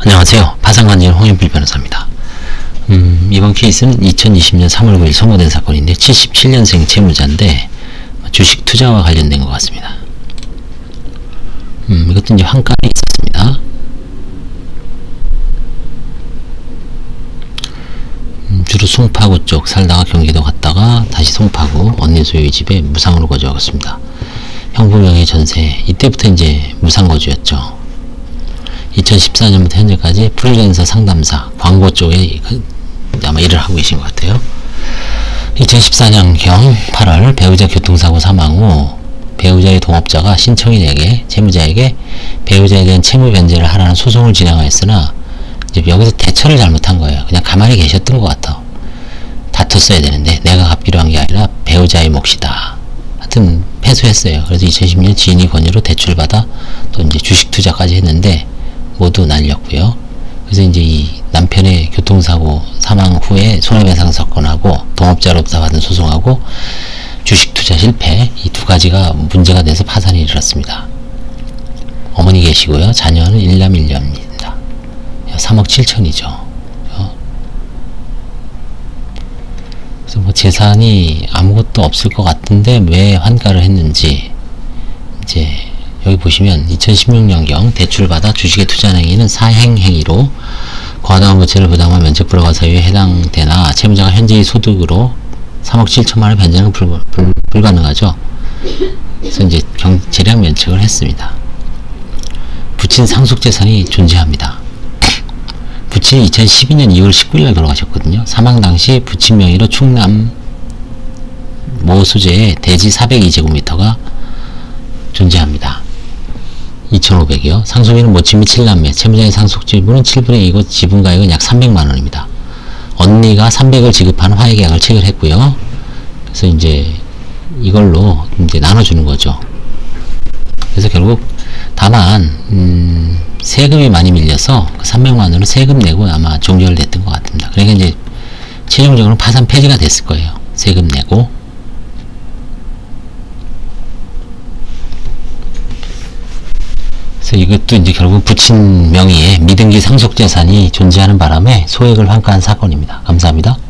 안녕하세요. 파산관진 홍현필 변호사입니다. 음, 이번 케이스는 2020년 3월 9일 선고된 사건인데 77년생 채무자인데 주식 투자와 관련된 것 같습니다. 음, 이것도 이제 환가에 있었습니다. 음, 주로 송파구 쪽 살다가 경기도 갔다가 다시 송파구 언니 소유의 집에 무상으로 거주하겠습니다. 형부명의 전세 이때부터 이제 무상 거주였죠. 2014년부터 현재까지 프리랜서 상담사 광고 쪽에 그 아마 일을 하고 계신 것 같아요. 2014년경 8월 배우자 교통사고 사망 후 배우자의 동업자가 신청인에게 채무자에게 배우자에 대한 채무 변제를 하라는 소송을 진행하였으나 이제 여기서 대처를 잘못한 거예요. 그냥 가만히 계셨던 것 같아. 다퉜어야 되는데 내가 갚기로 한 게 아니라 배우자의 몫이다. 하여튼 패소했어요. 그래서 2010년 지인이 권유로 대출을 받아 또 이제 주식 투자까지 했는데 모두 날렸고요. 그래서 이제 이 남편의 교통사고 사망 후에 손해배상 사건하고 동업자로부터 받은 소송하고 주식 투자 실패 이 두 가지가 문제가 돼서 파산이 일어났습니다. 어머니 계시고요. 자녀는 일남 일녀입니다. 3억 7천이죠. 그래서 뭐 재산이 아무것도 없을 것 같은데 왜 환가를 했는지 이제 여기 보시면 2016년경 대출을 받아 주식에 투자한 행위는 사행 행위로 과다한 부채를 부담한 면책 불허가 사유에 해당되나 채무자가 현재의 소득으로 3억 7천만 원 변제는 불, 불, 불가능하죠. 그래서 이제 경, 재량 면책을 했습니다. 부친 상속 재산이 존재합니다. 부친이 2012년 2월 19일 돌아가셨거든요. 사망 당시 부친 명의로 충남 모 소재의 대지 402제곱미터가 존재합니다. 2,500이요. 상속인은 모친미 7남매, 채무자의 상속 지분은 7분의 2고 지분 가액은 약 300만 원입니다. 언니가 300을 지급하는 화해 계약을 체결했고요. 그래서 이제 이걸로 이제 나눠주는 거죠. 그래서 결국 다만 음, 세금이 많이 밀려서 그 300만 원은 세금 내고 아마 종결됐던 것 같습니다. 그러니까 이제 최종적으로 파산 폐지가 됐을 거예요. 세금 내고 그래서 이것도 이제 결국 부친 명의의 미등기 상속 재산이 존재하는 바람에 소액을 환가한 사건입니다. 감사합니다.